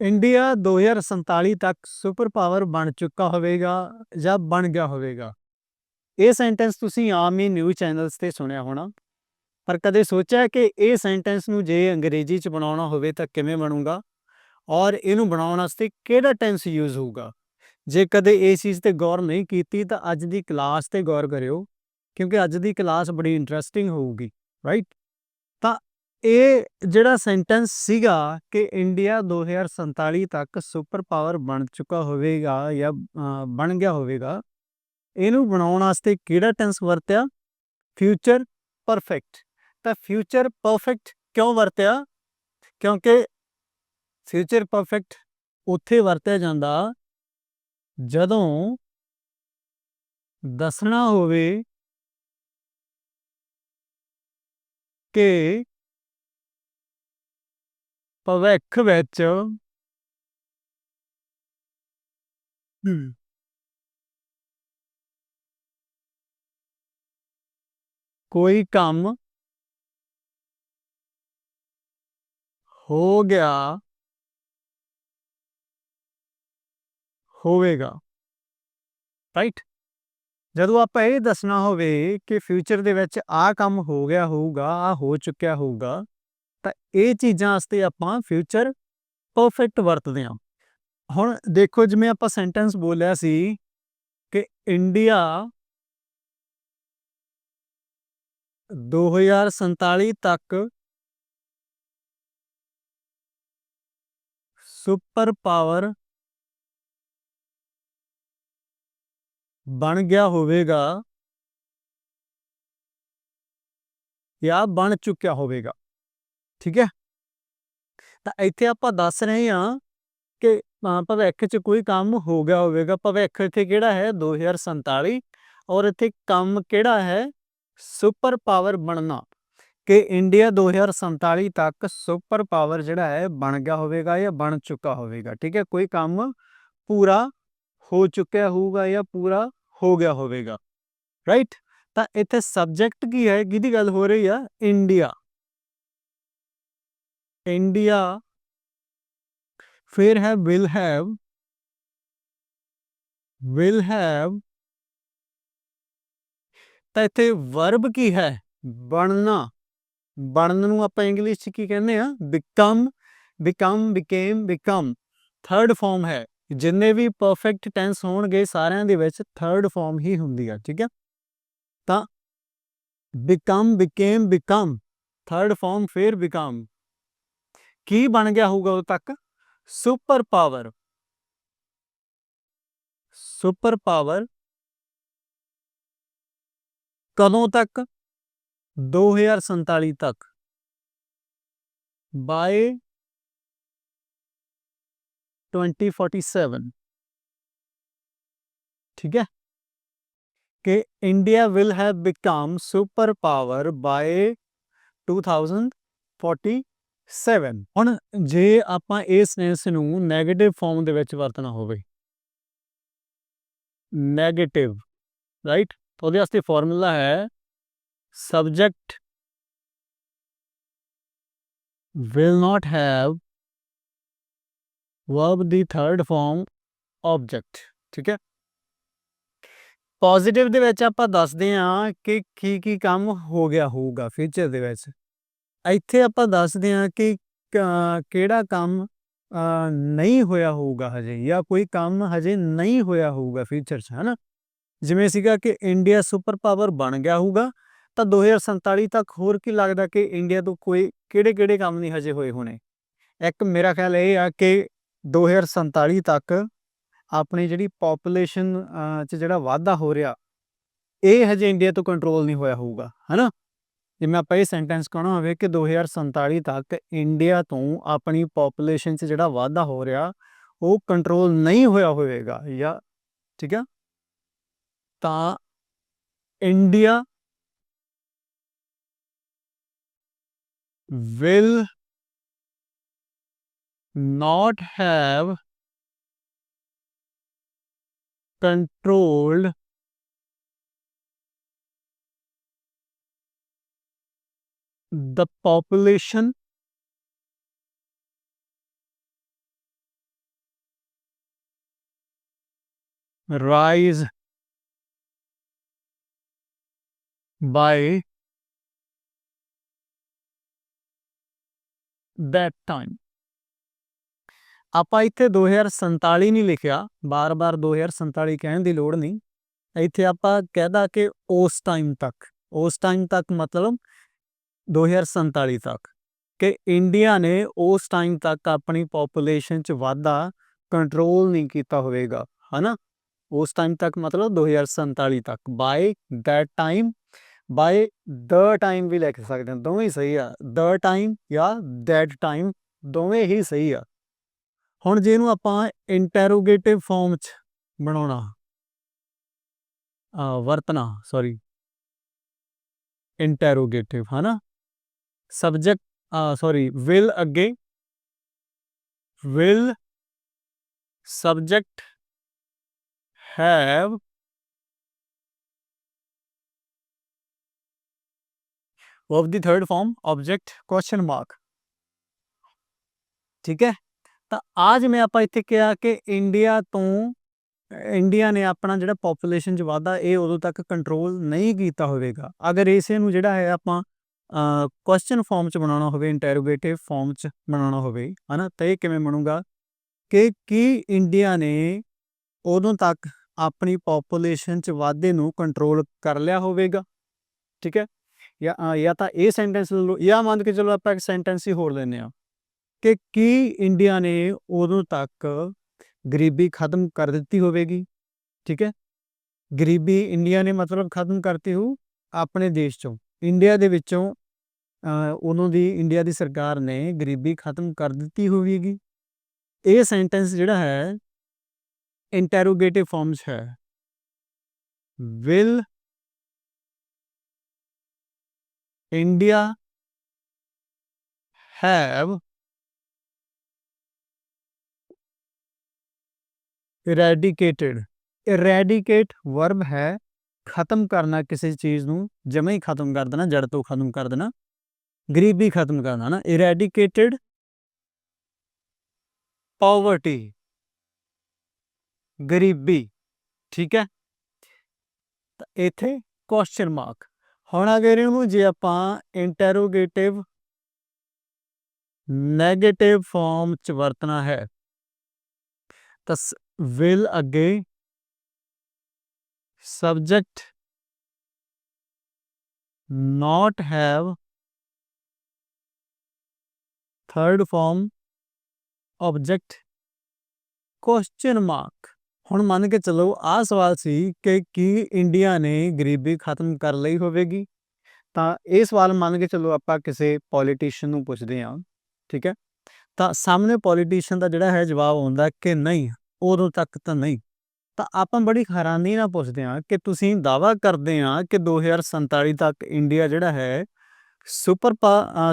India 2047 ਤੱਕ super power ਬਣ ਚੁੱਕਾ ਹੋਵੇਗਾ ਜਾਂ ਬਣ ਗਿਆ ਹੋਵੇਗਾ। ਇਹ ਸੈਂਟੈਂਸ ਤੁਸੀਂ ਆਮ ਹੀ ਨਿਊਜ਼ ਚੈਨਲਸ ਤੇ ਸੁਣਿਆ ਹੋਣਾ। ਪਰ ਕਦੇ ਸੋਚਿਆ ਕਿ ਇਹ ਸੈਂਟੈਂਸ ਨੂੰ ਜੇ ਅੰਗਰੇਜ਼ੀ ਚ ਬਣਾਉਣਾ ਹੋਵੇ ਤਾਂ ਕਿਵੇਂ ਬਣੂਗਾ? ਔਰ ਇਹਨੂੰ ਬਣਾਉਣ ਵਾਸਤੇ ਕਿਹੜਾ ਟੈਂਸ ਯੂਜ਼ ਹੋਊਗਾ? ਜੇ ਕਦੇ ਇਹ ਚੀਜ਼ ਤੇ ਗੌਰ ਨਹੀਂ ਕੀਤੀ ਤਾਂ ਅੱਜ ਦੀ ਕਲਾਸ ਤੇ ਗੌਰ ਕਰਿਓ, ਕਿਉਂਕਿ ਅੱਜ ਦੀ ਕਲਾਸ ਬੜੀ ਇੰਟਰਸਟਿੰਗ ਹੋਊਗੀ ਰਾਈਟ ਇਹ ਜਿਹੜਾ ਸੈਂਟੈਂਸ ਸੀਗਾ ਕਿ ਇੰਡੀਆ 2047 ਤੱਕ ਸੁਪਰ ਪਾਵਰ ਬਣ ਚੁੱਕਾ ਹੋਵੇਗਾ ਜਾਂ ਬਣ ਗਿਆ ਹੋਵੇਗਾ, ਇਹਨੂੰ ਬਣਾਉਣ ਵਾਸਤੇ ਕਿਹੜਾ ਟੈਂਸ ਵਰਤਿਆ? ਫਿਊਚਰ ਪਰਫੈਕਟ ਤਾਂ ਫਿਊਚਰ ਪਰਫੈਕਟ ਕਿਉਂ ਵਰਤਿਆ? ਕਿਉਂਕਿ ਫਿਊਚਰ ਪਰਫੈਕਟ ਉੱਥੇ ਵਰਤਿਆ ਜਾਂਦਾ ਜਦੋਂ ਦੱਸਣਾ ਹੋਵੇ ਕਿ ਭਵਿੱਖ ਵਿੱਚ। ਕੋਈ ਕੰਮ ਹੋ ਗਿਆ ਹੋਵੇਗਾ। ਰਾਈਟ ਜਦੋਂ ਆਪਾਂ ਇਹ ਦੱਸਣਾ ਹੋਵੇ ਕਿ ਫਿਊਚਰ ਦੇ ਵਿੱਚ ਆਹ ਕੰਮ ਹੋ ਗਿਆ ਹੋਊਗਾ ਆ ਹੋ ਚੁੱਕਿਆ ਹੋਊਗਾ ਤਾਂ ਇਹ ਚੀਜ਼ਾਂ ਵਾਸਤੇ ਆਪਾਂ ਫਿਊਚਰ ਪਰਫੈਕਟ ਵਰਤਦੇ ਹਾਂ। ਹੁਣ ਦੇਖੋ ਜਿਵੇਂ ਆਪਾਂ ਸੈਂਟੈਂਸ ਬੋਲਿਆ ਸੀ ਕਿ ਇੰਡੀਆ 2047 ਤੱਕ ਸੁਪਰ ਪਾਵਰ ਬਣ ਗਿਆ ਹੋਵੇਗਾ ਜਾਂ ਬਣ ਚੁੱਕਿਆ ਹੋਵੇਗਾ। ਠੀਕ ਹੈ? ਤਾਂ ਇੱਥੇ ਆਪਾਂ ਦੱਸ ਰਹੇ ਹਾਂ ਕਿ ਭਵਿੱਖ 'ਚ ਕੋਈ ਕੰਮ ਹੋ ਗਿਆ ਹੋਵੇਗਾ। ਭਵਿੱਖ ਇੱਥੇ ਕਿਹੜਾ ਹੈ? 2047 ਔਰ ਇੱਥੇ ਕੰਮ ਕਿਹੜਾ ਹੈ? ਸੁਪਰ ਪਾਵਰ ਬਣਨਾ। ਕਿ ਇੰਡੀਆ 2047 ਤੱਕ ਸੁਪਰ ਪਾਵਰ ਜਿਹੜਾ ਹੈ, ਬਣ ਗਿਆ ਹੋਵੇਗਾ ਜਾਂ ਬਣ ਚੁੱਕਾ ਹੋਵੇਗਾ। ਠੀਕ ਹੈ? ਕੋਈ ਕੰਮ ਪੂਰਾ ਹੋ ਚੁੱਕਿਆ ਹੋਊਗਾ ਜਾਂ ਪੂਰਾ ਹੋ ਗਿਆ ਹੋਵੇਗਾ। ਰਾਈਟ ਤਾਂ ਇੱਥੇ ਸਬਜੈਕਟ ਕੀ ਹੈ? ਕਿਹਦੀ ਗੱਲ ਹੋ ਰਹੀ ਆ? ਇੰਡੀਆ। ਇੰਡੀਆ ਫਿਰ ਹੈ ਵਿਲ ਹੈਵ ਵਿਲ ਹੈਵ ਤਾਂ ਇੱਥੇ ਵਰਬ ਕੀ ਹੈ? ਬਣਨਾ। ਬਣਨ ਨੂੰ ਆਪਾਂ ਇੰਗਲਿਸ਼ ਚ ਕੀ ਕਹਿੰਦੇ ਆ? Become become became become third form ਹੈ। ਜਿੰਨੇ ਵੀ ਪਰਫੈਕਟ ਟੈਂਸ ਹੋਣਗੇ ਸਾਰਿਆਂ ਦੇ ਵਿੱਚ ਥਰਡ ਫਾਰਮ ਹੀ ਹੁੰਦੀ ਆ, ਠੀਕ ਹੈ ਤਾਂ become became become third form ਫਿਰ ਬਿਕਮ ਕੀ ਬਣ ਗਿਆ ਹੋਊਗਾ ਉਦੋਂ ਤੱਕ ਸੁਪਰ ਪਾਵਰ ਸੁਪਰ ਪਾਵਰ ਕਦੋਂ ਤੱਕ 2047 ਤੱਕ ਬਾਏ 2047 ਠੀਕ ਹੈ ਕਿ India will have become super power by 2047 ਹੁਣ ਜੇ ਆਪਾਂ ਇਸ ਸੈਂਸ ਨੂੰ 네ਗੇਟਿਵ ਫਾਰਮ ਦੇ ਵਿੱਚ ਵਰਤਣਾ ਹੋਵੇ। 네ਗੇਟਿਵ ਰਾਈਟ ਉਹਦੇ ਵਾਸਤੇ ਫਾਰਮੂਲਾ ਹੈ subject will not have verb ਦੀ third form object ਠੀਕ ਹੈ? ਪੋਜ਼ਿਟਿਵ ਦੇ ਵਿੱਚ ਆਪਾਂ ਦੱਸਦੇ ਹਾਂ ਕਿ ਕੀ ਕੀ ਕੰਮ ਹੋ ਗਿਆ ਹੋਊਗਾ ਫਿਊਚਰ ਦੇ ਵਿੱਚ। ਇੱਥੇ ਆਪਾਂ ਦੱਸਦੇ ਹਾਂ ਕਿ ਕਿਹੜਾ ਕੰਮ ਨਹੀਂ ਹੋਇਆ ਹੋਊਗਾ ਹਜੇ ਜਾਂ ਕੋਈ ਕੰਮ ਹਜੇ ਨਹੀਂ ਹੋਇਆ ਹੋਊਗਾ ਫਿਊਚਰ 'ਚ, ਹਨਾ? ਜਿਵੇਂ ਸੀਗਾ ਕਿ ਇੰਡੀਆ ਸੁਪਰ ਪਾਵਰ ਬਣ ਗਿਆ ਹੋਊਗਾ, ਤਾਂ 2047 ਤੱਕ ਹੋਰ ਕੀ ਲੱਗਦਾ ਕਿ ਇੰਡੀਆ ਤੋਂ ਕੋਈ ਕਿਹੜੇ ਕਿਹੜੇ ਕੰਮ ਨਹੀਂ ਹਜੇ ਹੋਏ ਹੋਣੇ? ਇੱਕ ਮੇਰਾ ਖਿਆਲ ਇਹ ਆ ਕਿ 2047 ਤੱਕ ਆਪਣੀ ਜਿਹੜੀ ਪੋਪੂਲੇਸ਼ਨ 'ਚ ਜਿਹੜਾ ਵਾਧਾ ਹੋ ਰਿਹਾ, ਇਹ ਹਜੇ ਇੰਡੀਆ ਤੋਂ ਕੰਟਰੋਲ ਨਹੀਂ ਹੋਇਆ ਹੋਊਗਾ, ਹਨਾ? ਜਿਵੇਂ ਆਪਾਂ ਇਹ ਸੈਂਟੈਂਸ ਕਹਣਾ ਹੋਵੇ ਕਿ 2047 ਤੱਕ ਇੰਡੀਆ ਤੋਂ ਆਪਣੀ ਪੋਪੂਲੇਸ਼ਨ 'ਚ ਜਿਹੜਾ ਵਾਧਾ ਹੋ ਰਿਹਾ, ਉਹ ਕੰਟਰੋਲ ਨਹੀਂ ਹੋਇਆ ਹੋਵੇਗਾ ਜਾਂ ਠੀਕ ਹੈ ਤਾਂ India will not have controlled the population rise by that time. ਆਪਾਂ ਇੱਥੇ 2047 ਨਹੀਂ ਲਿਖਿਆ ਬਾਰ-ਬਾਰ 2047 ਕਹਿਣ ਦੀ ਲੋੜ ਨਹੀਂ। ਇੱਥੇ ਆਪਾਂ ਕਹਿਦਾ ਕਿ ਉਸ ਟਾਈਮ ਤੱਕ। ਉਸ ਟਾਈਮ ਤੱਕ ਮਤਲਬ 2047 ਤੱਕ ਕਿ ਇੰਡੀਆ ਨੇ ਉਸ ਟਾਈਮ ਤੱਕ ਆਪਣੀ ਪੋਪੂਲੇਸ਼ਨ 'ਚ ਵਾਧਾ ਕੰਟਰੋਲ ਨਹੀਂ ਕੀਤਾ ਹੋਵੇਗਾ, ਹਨਾ? ਉਸ ਟਾਈਮ ਤੱਕ ਮਤਲਬ 2047 ਤੱਕ by that time by the time ਵੀ ਲਿਖ ਸਕਦੇ ਹਾਂ, ਦੋਵੇਂ ਸਹੀ ਆ ਦ ਟਾਈਮ ਜਾਂ ਦੈਟ ਟਾਈਮ ਦੋਵੇਂ ਹੀ ਸਹੀ ਆ। ਹੁਣ ਜੇ ਇਹਨੂੰ ਆਪਾਂ ਇੰਟਰੋਗੇਟਿਵ ਫਾਰਮ 'ਚ ਬਣਾਉਣਾ ਆ ਵਰਤਣਾ ਸੌਰੀ ਇੰਟਰੋਗੇਟਿਵ ਹਨਾ? ਸਬਜੈਕਟ ਆ ਸੌਰੀ ਵਿਲ ਅੱਗੇ ਵਿਲ subject have verb ਦੀ third form, object, question mark. ਠੀਕ ਹੈ ਤਾਂ ਅੱਜ ਜਿਵੇਂ ਆਪਾਂ ਇੱਥੇ ਕਿਹਾ ਕਿ ਇੰਡੀਆ ਤੋਂ ਇੰਡੀਆ ਨੇ ਆਪਣਾ ਜਿਹੜਾ ਪੋਪੂਲੇਸ਼ਨ ਚ ਵਾਧਾ ਇਹ ਉਦੋਂ ਤੱਕ ਕੰਟਰੋਲ ਨਹੀਂ ਕੀਤਾ ਹੋਵੇਗਾ ਅਗਰ ਇਸੇ ਨੂੰ ਜਿਹੜਾ ਹੈ ਆਪਾਂ ਕੁਐਸਚਨ ਫਾਰਮ ਚ ਬਣਾਉਣਾ ਹੋਵੇ ਇੰਟਰੋਗੇਟਿਵ ਫਾਰਮ ਚ ਬਣਾਉਣਾ ਹੋਵੇ, ਹਨਾ? ਤਾਂ ਇਹ ਕਿਵੇਂ ਬਣੂਗਾ ਕਿ ਕੀ ਇੰਡੀਆ ਨੇ ਉਦੋਂ ਤੱਕ ਆਪਣੀ ਪੋਪੂਲੇਸ਼ਨ ਚ ਵਾਧੇ ਨੂੰ ਕੰਟਰੋਲ ਕਰ ਲਿਆ ਹੋਵੇਗਾ? ਠੀਕ ਹੈ? ਜਾਂ ਜਾਂ ਤਾਂ ਇਹ ਸੈਂਟੈਂਸ ਲਓ, ਜਾਂ ਮੰਨ ਕੇ ਚਲੋ ਆਪਾਂ ਇੱਕ ਸੈਂਟੈਂਸ ਹੀ ਹੋਰ ਲੈਂਦੇ ਆ ਕਿ ਕੀ ਇੰਡੀਆ ਨੇ ਉਦੋਂ ਤੱਕ ਗਰੀਬੀ ਖਤਮ ਕਰ ਦਿੱਤੀ ਹੋਵੇਗੀ? ਠੀਕ ਹੈ? ਗਰੀਬੀ ਇੰਡੀਆ ਨੇ ਮਤਲਬ ਖਤਮ ਕਰਤੀ ਹੋ ਆਪਣੇ ਦੇਸ਼ ਚੋਂ। ਇੰਡੀਆ ਦੇ ਵਿੱਚੋਂ ਉਹਨਾਂ ਦੀ ਇੰਡੀਆ ਦੀ ਸਰਕਾਰ ਨੇ ਗਰੀਬੀ ਖਤਮ ਕਰ ਦਿੱਤੀ ਹੋਵੇਗੀ। ਇਹ ਸੈਂਟੈਂਸ ਜਿਹੜਾ ਹੈ ਇੰਟਰੋਗੇਟਿਵ ਫਾਰਮ ਹੈ। Will India have eradicated eradicate verb ਹੈ ਖਤਮ ਕਰਨਾ ਕਿਸੇ ਚੀਜ਼ ਨੂੰ ਜਮੇ ਹੀ ਖਤਮ ਕਰ ਦੇਣਾ ਜੜ ਤੋਂ ਖਤਮ ਕਰ ਦੇਣਾ। ਗਰੀਬੀ ਖਤਮ ਕਰਨਾ ਨਾ ਇਰੈਡੀਕੇਟਿਡ ਪਾਵਰਟੀ ਗਰੀਬੀ, ਠੀਕ ਹੈ? ਤਾਂ ਇੱਥੇ ਕੁਐਸਚਨ ਮਾਰਕ ਹੁਣ ਅਗਰ ਇਹਨੂੰ ਜੇ ਆਪਾਂ ਇੰਟਰੋਗੇਟਿਵ ਨੈਗੇਟਿਵ ਫਾਰਮ ਚ ਵਰਤਣਾ ਹੈ, ਤਾਂ ਵਿਲ ਅੱਗੇ subject not have third form object question mark ਹੁਣ ਮੰਨ ਕੇ ਚੱਲੋ, ਆਹ ਸਵਾਲ ਸੀ ਕਿ ਕੀ ਇੰਡੀਆ ਨੇ ਗਰੀਬੀ ਖਤਮ ਕਰ ਲਈ ਹੋਵੇਗੀ? ਤਾਂ ਇਹ ਸਵਾਲ ਮੰਨ ਕੇ ਚੱਲੋ ਆਪਾਂ ਕਿਸੇ ਪੋਲੀਟੀਸ਼ੀਅਨ ਨੂੰ ਪੁੱਛਦੇ ਹਾਂ, ਠੀਕ ਹੈ? ਤਾਂ ਸਾਹਮਣੇ ਪੋਲੀਟੀਸ਼ੀਅਨ ਦਾ ਜਿਹੜਾ ਹੈ ਜਵਾਬ ਆਉਂਦਾ ਕਿ ਨਹੀਂ, ਉਦੋਂ ਤੱਕ ਤਾਂ ਨਹੀਂ। ਤਾਂ ਆਪਾਂ ਬੜੀ ਹੈਰਾਨੀ ਨਾਲ ਪੁੱਛਦੇ ਹਾਂ ਕਿ ਤੁਸੀਂ ਦਾਵਾ ਕਰਦੇ ਆ ਕਿ 2047 ਤੱਕ ਇੰਡੀਆ ਜਿਹੜਾ ਹੈ, ਸੁਪਰ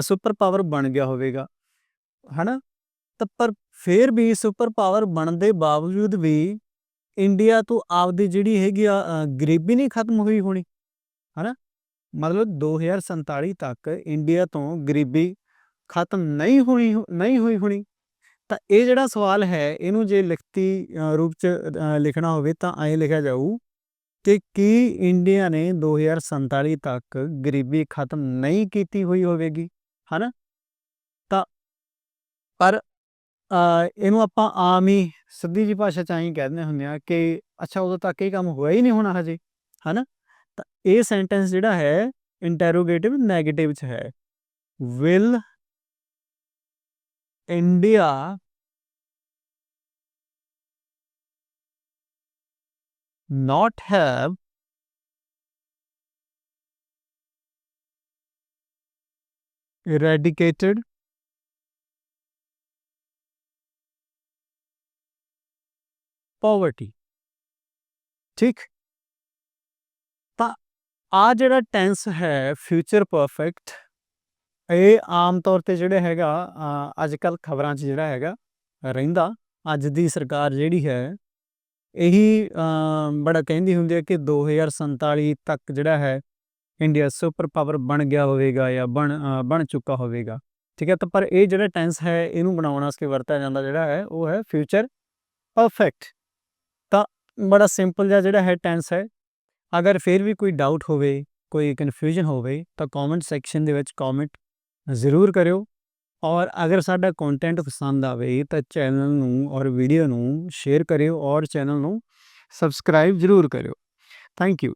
ਸੁਪਰ ਪਾਵਰ ਬਣ ਗਿਆ ਹੋਵੇਗਾ। ਹਨਾ? ਤਾਂ ਪਰ ਫਿਰ ਵੀ ਸੁਪਰ ਪਾਵਰ ਬਣਨ ਦੇ ਬਾਵਜੂਦ ਵੀ ਇੰਡੀਆ ਤੋਂ ਆਪਦੀ ਜਿਹੜੀ ਹੈਗੀ ਆ ਗਰੀਬੀ ਨਹੀਂ ਖਤਮ ਹੋਈ ਹੋਣੀ। ਹਨਾ? ਮਤਲਬ 2047 ਤੱਕ ਇੰਡੀਆ ਤੋਂ ਗਰੀਬੀ ਖਤਮ ਨਹੀਂ ਹੋਈ ਨਹੀਂ ਹੋਈ ਹੋਣੀ। ਤਾਂ ਇਹ ਜਿਹੜਾ ਸਵਾਲ ਹੈ, ਇਹਨੂੰ ਜੇ ਲਿਖਤੀ ਰੂਪ ਚ ਲਿਖਣਾ ਹੋਵੇ ਤਾਂ ਐਂ ਲਿਖਿਆ ਜਾਊ ਕਿ ਕੀ ਇੰਡੀਆ ਨੇ 2047 ਤੱਕ ਗਰੀਬੀ ਖਤਮ ਨਹੀਂ ਕੀਤੀ ਹੋਈ ਹੋਵੇਗੀ? ਹਨਾ? ਤਾਂ ਪਰ ਇਹਨੂੰ ਆਪਾਂ ਆਮ ਹੀ ਸਿੱਧੀ ਜੀ ਭਾਸ਼ਾ ਚ ਐਂ ਕਹਿੰਦੇ ਹੁੰਦੇ ਆ ਕਿ ਅੱਛਾ, ਉਦੋਂ ਤੱਕ ਇਹ ਕੰਮ ਹੋਇਆ ਹੀ ਨਹੀਂ ਹੋਣਾ ਹਜੇ, ਹਨਾ? ਤਾਂ ਇਹ ਸੈਂਟੈਂਸ ਜਿਹੜਾ ਹੈ ਇੰਟਰੋਗੇਟਿਵ ਨੈਗੇਟਿਵ ਚ ਹੈ। Will India not have eradicated poverty ਠੀਕ ਤਾਂ ਆ ਜਿਹੜਾ ਟੈਂਸ ਹੈ ਫਿਊਚਰ ਪਰਫੈਕਟ ਇਹ ਆਮ ਤੌਰ ਤੇ ਜਿਹੜਾ ਹੈਗਾ ਅੱਜ ਕੱਲ ਖਬਰਾਂ 'ਚ ਜਿਹੜਾ ਹੈਗਾ, ਰਹਿੰਦਾ। ਅੱਜ ਦੀ ਸਰਕਾਰ ਜਿਹੜੀ ਹੈ, ਇਹੀ ਬੜਾ ਕਹਿੰਦੀ ਹੁੰਦੀ ਹੈ ਕਿ 2047 ਤੱਕ ਜਿਹੜਾ ਹੈ, ਇੰਡੀਆ ਸੁਪਰ ਪਾਵਰ ਬਣ ਗਿਆ ਹੋਵੇਗਾ ਜਾਂ ਬਣ ਬਣ ਚੁੱਕਾ ਹੋਵੇਗਾ। ਠੀਕ ਹੈ, ਤਾਂ ਪਰ ਇਹ ਜਿਹੜਾ ਟੈਂਸ ਹੈ, ਇਹਨੂੰ ਬਣਾਉਣ ਵਾਸਤੇ ਵਰਤਿਆ ਜਾਂਦਾ ਜਿਹੜਾ ਹੈ, ਉਹ ਹੈ ਫਿਊਚਰ ਪਰਫੈਕਟ। ਤਾਂ ਬੜਾ ਸਿੰਪਲ ਜਿਹਾ ਜਿਹੜਾ ਹੈ ਟੈਂਸ ਹੈ, ਅਗਰ ਫਿਰ ਵੀ ਕੋਈ ਡਾਊਟ ਹੋਵੇ, ਕੋਈ ਕਨਫਿਊਜ਼ਨ ਹੋਵੇ, ਤਾਂ ਕਮੈਂਟ ਸੈਕਸ਼ਨ ਦੇ ਵਿੱਚ ਕਮੈਂਟ ਜ਼ਰੂਰ ਕਰਿਓ। ਔਰ ਅਗਰ ਸਾਡਾ ਕੰਟੈਂਟ ਪਸੰਦ ਆਵੇ ਤਾਂ ਚੈਨਲ ਨੂੰ ਔਰ ਵੀਡੀਓ ਨੂੰ ਸ਼ੇਅਰ ਕਰਿਓ ਔਰ ਚੈਨਲ ਨੂੰ ਸਬਸਕ੍ਰਾਈਬ ਜ਼ਰੂਰ ਕਰਿਓ। Thank you